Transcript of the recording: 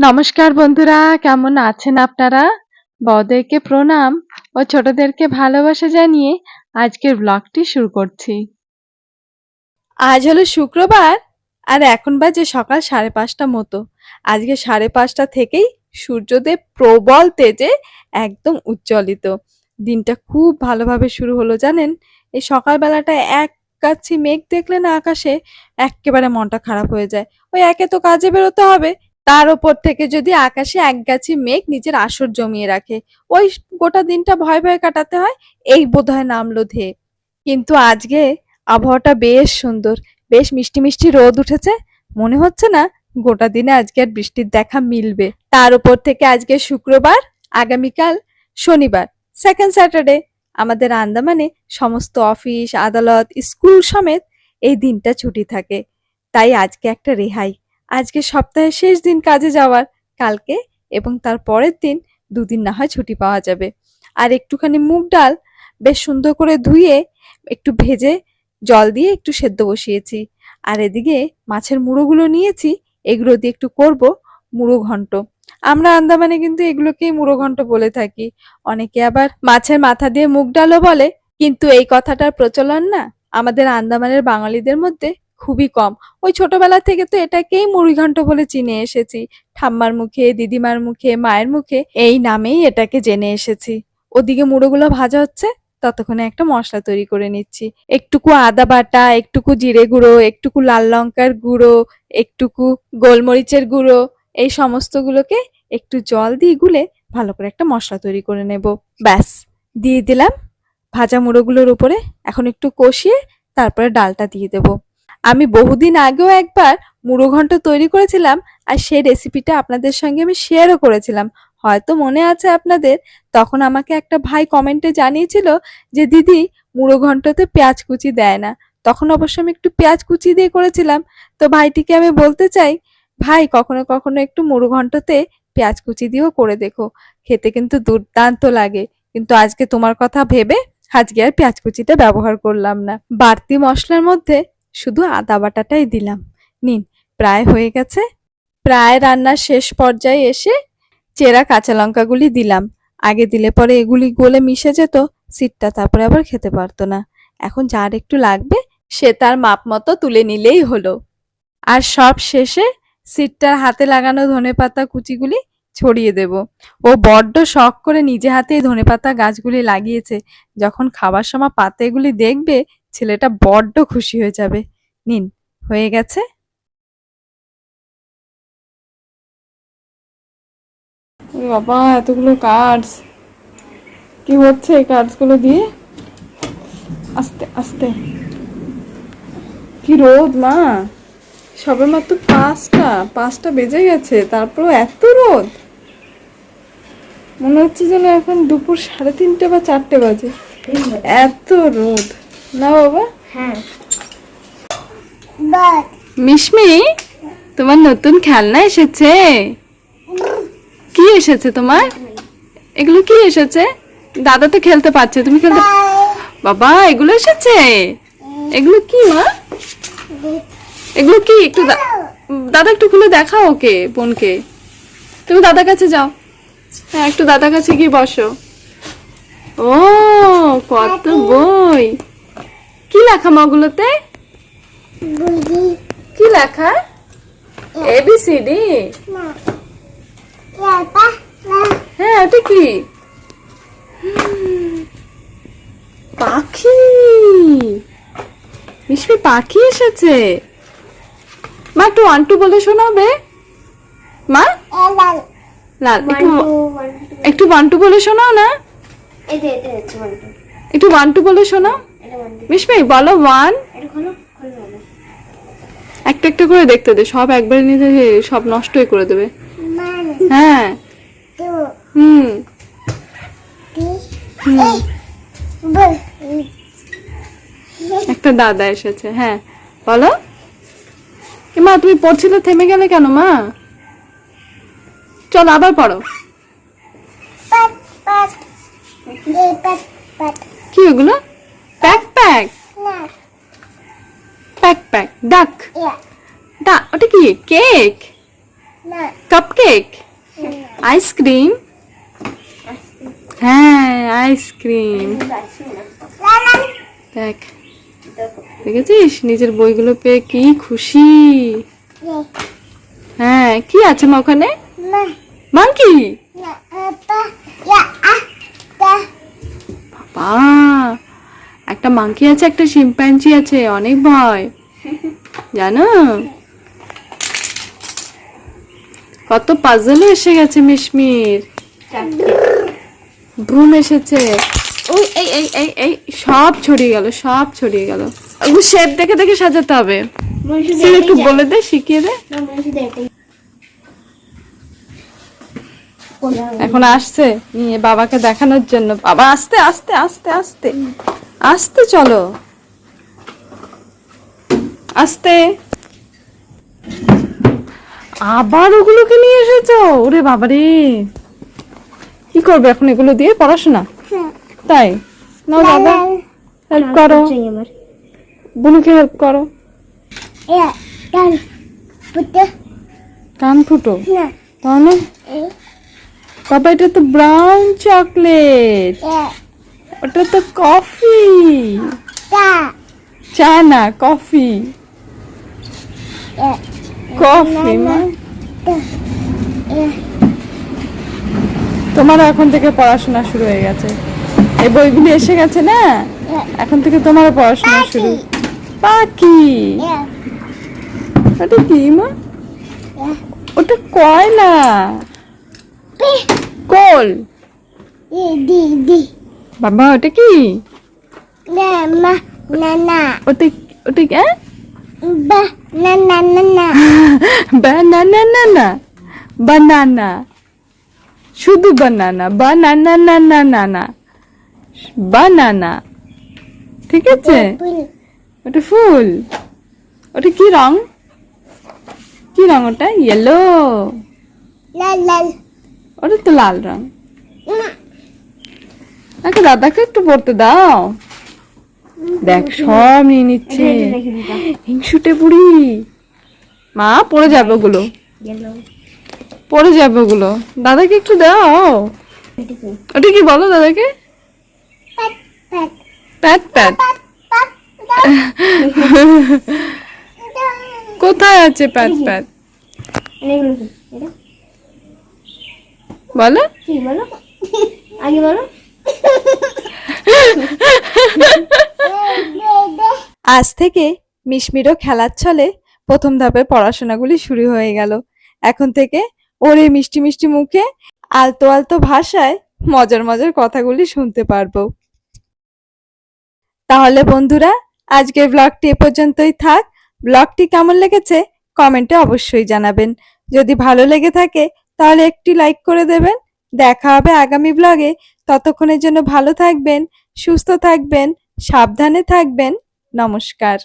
নমস্কার বন্ধুরা, কেমন আছেন আপনারা? বড়দেরকে প্রণাম ও ছোটদেরকে ভালোবাসা জানিয়ে আজকের ব্লগটি শুরু করছি। আজ হলো শুক্রবার আর এখন বাজে সকাল সাড়ে পাঁচটা মতো। আজকে সাড়ে পাঁচটা থেকেই সূর্যদেব প্রবল তেজে একদম উজ্জ্বলিত। দিনটা খুব ভালোভাবে শুরু হলো জানেন? এই সকালবেলাটা এক কাছি মেঘ দেখলে না আকাশে এক্কেবারে মনটা খারাপ হয়ে যায়। ওই একে তো কাজে বেরোতে হবে তার ওপর থেকে যদি আকাশে এক গাছি মেঘ নিজের আসর জমিয়ে রাখে, ওই গোটা দিনটা ভয় ভয়ে কাটাতে হয়, এই বোধহয় নামলো ধেয়ে কিন্তু আজকে আবহাওয়াটা বেশ সুন্দর, বেশ মিষ্টি মিষ্টি রোদ উঠেছে। মনে হচ্ছে না গোটা দিনে আজকে আর বৃষ্টির দেখা মিলবে। তার উপর থেকে আজকে শুক্রবার, আগামীকাল শনিবার সেকেন্ড স্যাটারডে আমাদের আন্দামানে সমস্ত অফিস, আদালত, স্কুল সমেত এই দিনটা ছুটি থাকে। তাই আজকে একটা রেহাই। আজকে সপ্তাহের শেষ দিন কাজে যাওয়ার, কালকে এবং তার পরের দিন দুদিন না হয় ছুটি পাওয়া যাবে। আর একটুখানি মুগ ডাল বেশ সুন্দর করে ধুয়ে একটু ভেজে জল দিয়ে একটু সেদ্ধ বসিয়েছি। আর এদিকে মাছের মুড়োগুলো নিয়েছি, এগুলো দিয়ে একটু করব মুড়ো ঘন্ট। আমরা আন্দামানে কিন্তু এগুলোকেই মুড়ো ঘন্ট বলে থাকি। অনেকে আবার মাছের মাথা দিয়ে মুগ ডালও বলে। কিন্তু এই কথাটার প্রচলন না আমাদের আন্দামানের বাঙালিদের মধ্যে খুবই কম। ওই ছোটবেলা থেকে তো এটাকেই মুড়ি ঘন্ট বলে চিনে এসেছি। ঠাম্মার মুখে, দিদিমার মুখে, মায়ের মুখে এই নামেই এটাকে জেনে এসেছি। ওদিকে মুড়োগুলো ভাজা হচ্ছে, ততক্ষণে একটা মশলা তৈরি করে নিচ্ছি। একটুকু আদা বাটা, একটুকু জিরে গুঁড়ো, একটুকু লাল লঙ্কার গুঁড়ো, একটুকু গোলমরিচের গুঁড়ো, এই সমস্তগুলোকে একটু জল দিয়ে গুলে ভালো করে একটা মশলা তৈরি করে নেব। ব্যাস, দিয়ে দিলাম। ভাজা মুড়োগুলোর উপরে এখন একটু কষিয়ে তারপরে ডালটা দিয়ে দেব। আমি বহুদিন আগেও একবার মুড়ো ঘন্ট তৈরি করেছিলাম আর সেই রেসিপিটা আপনাদের সঙ্গে আমি শেয়ারও করেছিলাম। হয়তো মনে আছে আপনাদের, তখন আমাকে একটা ভাই কমেন্টে জানিয়েছিল যে, দিদি, মুড়ো ঘন্টতে পেঁয়াজ কুচি দেয় না। তখন অবশ্য আমি একটু পেঁয়াজ কুচি দিয়ে করেছিলাম। তো ভাইটিকে আমি বলতে চাই, ভাই, কখনো কখনো একটু মুড়ো ঘন্টতে পেঁয়াজ কুচি দিয়েও করে দেখো। খেতে কিন্তু দুর্দান্ত লাগে। কিন্তু আজকে তোমার কথা ভেবে আজকে আর পেঁয়াজ কুচিটা ব্যবহার করলাম না। বাড়তি মশলার মধ্যে শুধু আদা বাটাটাই দিলাম। নিন, প্রায় হয়ে গেছে। প্রায় রান্নার শেষ পর্যায়ে এসে চেরা কাঁচা লঙ্কাগুলি দিলাম। আগে দিলে পরে এগুলি গলে মিশে যেত, সিটটা তারপরে আবার খেতে পারতো না। এখন যার একটু লাগবে, সে তার মাপ মতো তুলে নিলেই হলো। আর সব শেষে সিটটার হাতে লাগানো ধনেপাতা কুচিগুলি ছড়িয়ে দেব। ও বড্ড শখ করে নিজে হাতেই ধনেপাতা গাছগুলি লাগিয়েছে। যখন খাবার সময় পাতা এগুলি দেখবে ছেলেটা বড্ড খুশি হয়ে যাবে। নিন, হয়ে গেছে। বাবা, এতগুলো কার্ডস কি হচ্ছে এই কার্ডসগুলো দিয়ে? আস্তে আস্তে। কি রোদ, মা। সবে মাত্র পাঁচটা পাঁচটা বেজে গেছে তারপর এত রোদ। মনে হচ্ছে যেন এখন দুপুর সাড়ে তিনটে বা চারটে বাজে। এত রোদ। না বাবা। হ্যাঁ। মিশমি তোমার নতুন খেলনা এসেছে। কি এসেছে তোমার? এগুলো কি এসেছে? দাদা তো খেলতে পারছে তুমি খেলতে বাবা এগুলো এসেছে? এগুলো কি মা? এগুলো কি? একটু দা- দাদা একটু খুলে দেখাও ওকে বোনকে। তুমি দাদার কাছে যাও। হ্যাঁ একটু দাদার কাছে গিয়ে বসো। ও কত বই। কি লেখা মা ওগুলোতে কি লেখা? এবিসিডি না হ্যাঁ এটা কি? পাখি! মিশমি পাখি এসেছে। মা একটু ওয়ান টু বলে শোনাবে? মা? লাল একটু ওয়ান টু একটু ওয়ান টু বলে শোনাও না। একটু ওয়ান টু বলে শোনাও। এটা ওয়ান টু মিশমি বলো ওয়ান একটা একটা করে দেখতে দে সব একবারে নিতে সব নষ্টই করে দেবে। হ্যাঁ। হুম। একটা দাদা এসেছে হ্যাঁ। বলো। মা তুমি পড়ছিলে থেমে গেলে কেন মা? চল আবার পড়ো। কি ওগুলো প্যাক প্যাক না প্যাক প্যাক ডাক ডা ওটা কি কেক না কাপকেক আইসক্রিম হ্যাঁ আইসক্রিম দেখ দেখেছিস? নিজের বইগুলো পেয়ে কি খুশি? হ্যাঁ কি আছে মা ওখানে? মা। মাংকি না আপা আ তা। বাবা। একটা মাংকি আছে একটা শিম্প্যাঞ্জি আছে অনেক ভয়। জানো? কত পাজলও এসে গেছে মিশমির ভ্রুম এসেছে। ওই এই এই এই এই সব ছড়িয়ে গেল সব ছড়িয়ে গেল। ওগুলো শেপ দেখে দেখে সাজাতে হবে। একটু বলে দে শিখিয়ে দে। এখন আসছে নিয়ে বাবাকে দেখানোর জন্য। বাবা আস্তে আস্তে আস্তে আস্তে। আস্তে চলো। আস্তে। আবার ওগুলোকে নিয়ে এসেছ? ওরে বাবারে। কি করবে এখন এগুলো দিয়ে? পড়াশোনা? তাই? না বাবা হেল্প করো। বুনুকে হেল্প করো। কান ফুটো। তাহলে? বাবা এটা তো ব্রাউন চকলেট ওটা তো কফি। চা। না কফি। কফি মা তা ইয়া তোমার এখন থেকে পড়াশোনা শুরু হয়ে গেছে। এই বইগুলি এসে গেছে না? এখন থেকে তোমারও পড়াশোনা শুরু। পাখি? ওটা কি মা? ওটা কয়লা? কোল? দি। বাবা ওটা কি ওটা ওটা কি বা না না না না বানানা না না বানানা শুধু বানানা বানানা না না না না বানানা ঠিক আছে ওটা ফুল ওটা কি রং কি রং ওটা ইয়েলো ওটা তো লাল রং আচ্ছা দাদাকে একটু পড়তে দাও। দেখ, সব নিয়ে নিচ্ছে। হিংসুটে বুড়ি। মা, পড়ে যাবে ওগুলো। পড়ে যাবে ওগুলো। দাদাকে একটু দাও। ওটা কি বলো দাদাকে? প্যাট প্যাট। কোথায় আছে প্যাট প্যাট? বলো। বলো? আগে বলো। আজ থেকে মিশমিরও খেলার ছলে প্রথম ধাপের পড়াশোনাগুলি শুরু হয়ে গেল। এখন থেকে ওর এই মিষ্টি মিষ্টি মুখে আলতো আলতো ভাষায় মজার মজার কথাগুলি শুনতে পারব। তাহলে বন্ধুরা, আজকের ব্লগটি এ পর্যন্তই থাক। ব্লগটি কেমন লেগেছে কমেন্টে অবশ্যই জানাবেন। যদি ভালো লেগে থাকে, তাহলে একটি লাইক করে দেবেন। দেখা হবে আগামী ব্লগে ততক্ষণের জন্য ভালো থাকবেন। সুস্থ থাকবেন সাবধানে থাকবেন নমস্কার।